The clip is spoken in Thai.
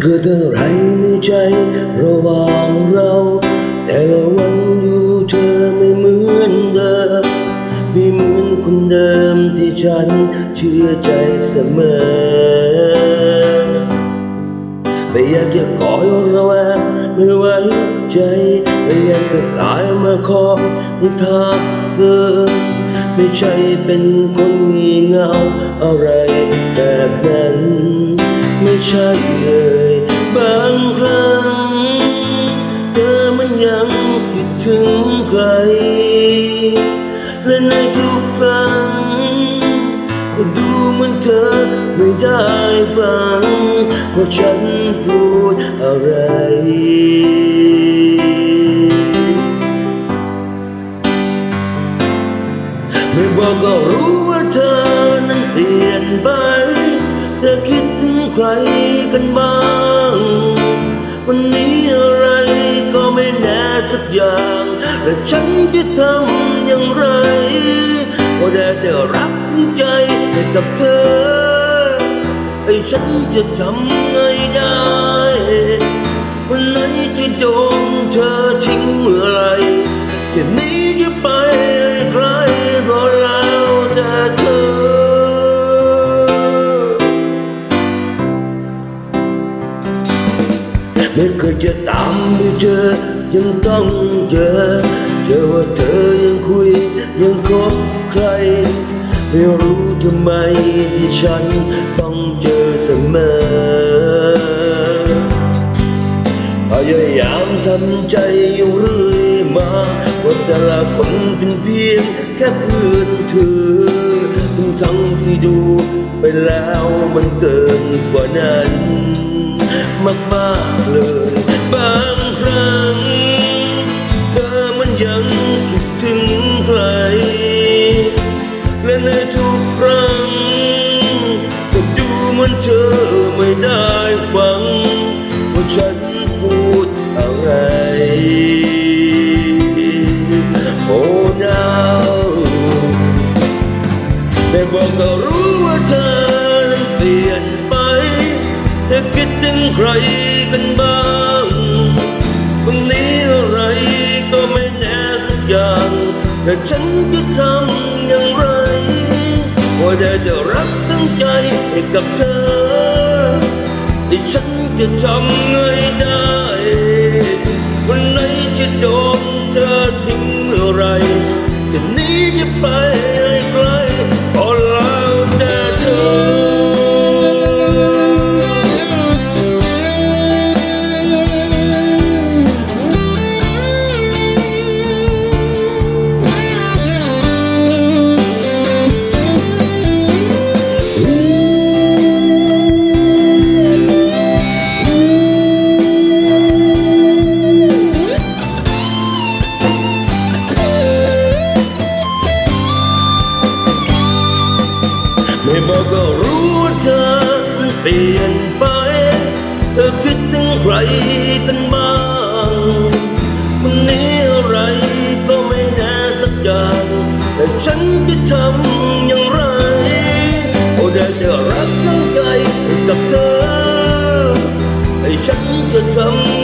เกิดอะไรในใจ ระหว่างเรา แต่ละวันอยู่เธอไม่เหมือนเดิมไม่เหมือนคนเดิมที่ฉันเชื่อใจเสมอ ไม่อยากจะขอให้ระแวงไม่ไว้ใจ ไม่อยากจะตายมาคอยนิทานเธอ ไม่ใช่เป็นคนงี่เงาอะไรแบบนั้น ไม่ใช่เลย และในทุกครั้งก็ดูเหมือนเธอไม่ได้ฟังว่าฉันพูดอะไรไม่บอกก็รู้ว่าเธอนั้นเปลี่ยนไปเธอคิดถึงใครกันบ้างวันนี้ และฉันจะทำอย่างไรก็ได้แต่รักทั้งใจให้กับเธอ ไอ้ฉันจะทำไงได้ วันไหนจะโดนเธอทิ้งเมื่อไหรจะหนีจะไปให้ใครก็แล้วแต่เธอ ไม่เคยจะตามไม่เจอ ยังต้องเจอเจอว่าเธอยังคุยยังคบใคร ไม่รู้ทำไมที่ฉันต้องเจอเสมอพยายามทำใจอยู่เรื่อยมาว่าแต่ละคนเป็นเพียงแค่เพื่อนเธอทั้งทั้งที่ดูไปแล้วมันเกินกว่านั้น มากมากๆเลยบางครั้ง มันเธอไม่ได้ฟังว่าฉันพูดอะไร โอ้นาวแม่บอกก็รู้ว่าเธอนั้นเปลี่ยนไปเธอคิดถึงใครกันบ้างวันนี้อะไรก็ไม่แน่สักอย่างแต่ฉันจะทำอย่างไรว่าจะจะรักตั้งใจ ให้กับเธอแต่ ไม่บอกก็รู้ว่าเธอมันเปลี่ยนไป เธอคิดถึงใครกันบ้างวันนี้อะไรก็ไม่แน่สักอย่าง แต่ฉันจะทำอย่างไร โอ้ได้แต่รักทั้งใจกับเธอ ให้ฉันจะทำ